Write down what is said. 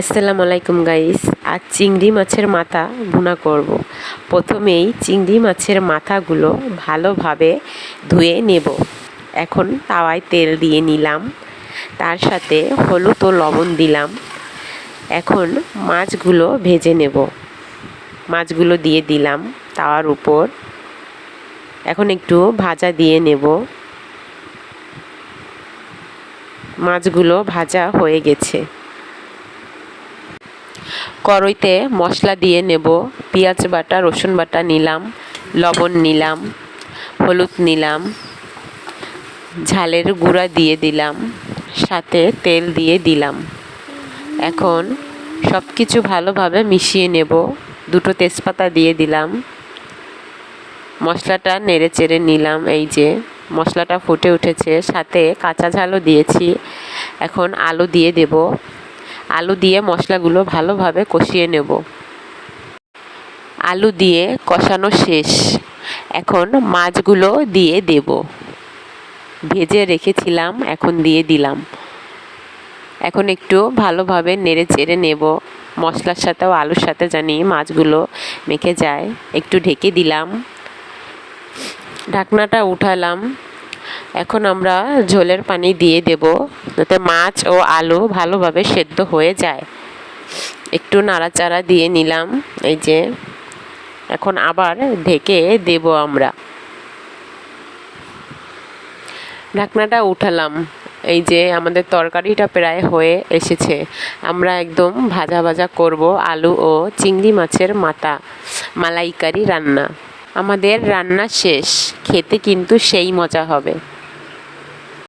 আসসালামু আলাইকুম গাইস আজ চিংড়ি মাছের মাথা ভুনা করব। প্রথমেই চিংড়ি মাছের মাথাগুলো ভালোভাবে ধুয়ে নেব। এখন তাওয়ায় তেল দিয়ে নিলাম। তার সাথে হলুদ ও লবণ দিলাম। এখন মাছগুলো ভেজে নেব। মাছগুলো দিয়ে দিলাম তাওয়ার উপর। এখন একটু ভাজা দিয়ে নেব। মাছগুলো ভাজা হয়ে গেছে। কড়াইতে মশলা দিয়ে নেব। পেঁয়াজ বাটা, রসুন বাটা নিলাম, লবণ নিলাম, হলুদ নিলাম, ঝালের গুঁড়া দিয়ে দিলাম, সাথে তেল দিয়ে দিলাম। এখন সব কিছু ভালোভাবে মিশিয়ে নেব। দুটো তেজপাতা দিয়ে দিলাম। মশলাটা নেড়ে চেড়ে নিলাম এই যে। মশলাটা ফুটে উঠেছে। সাথে কাঁচা ঝালও দিয়েছি। এখন আলু দিয়ে দেব। আলু দিয়ে মশলাগুলো ভালোভাবে কষিয়ে নেব। আলু দিয়ে কষানো শেষ। এখন মাছগুলো দিয়ে দেব। ভেজে রেখেছিলাম, এখন দিয়ে দিলাম। এখন একটু ভালোভাবে নেড়ে চেড়ে নেব। মশলার সাথেও আলুর সাথে জানি মাছগুলো মেখে যায়। একটু ঢেকে দিলাম। ঢাকনাটা উঠালাম। এখন আমরা ঝোলের পানি দিয়ে দেব, যাতে মাছ ও আলু ভালোভাবে সেদ্ধ হয়ে যায়। একটু নাড়াচাড়া দিয়ে নিলাম, এই যে। এখন আবার ঢেকে দেব আমরা। ঢাকনাটা উঠালাম, এই যে আমাদের তরকারিটা প্রায় হয়ে এসেছে। আমরা একদম ভাজা ভাজা করব আলু ও চিংড়ি মাছের মাথা, মালাইকারি রান্না। আমাদের রান্না শেষ, খেতে কিন্তু সেই মজা হবে।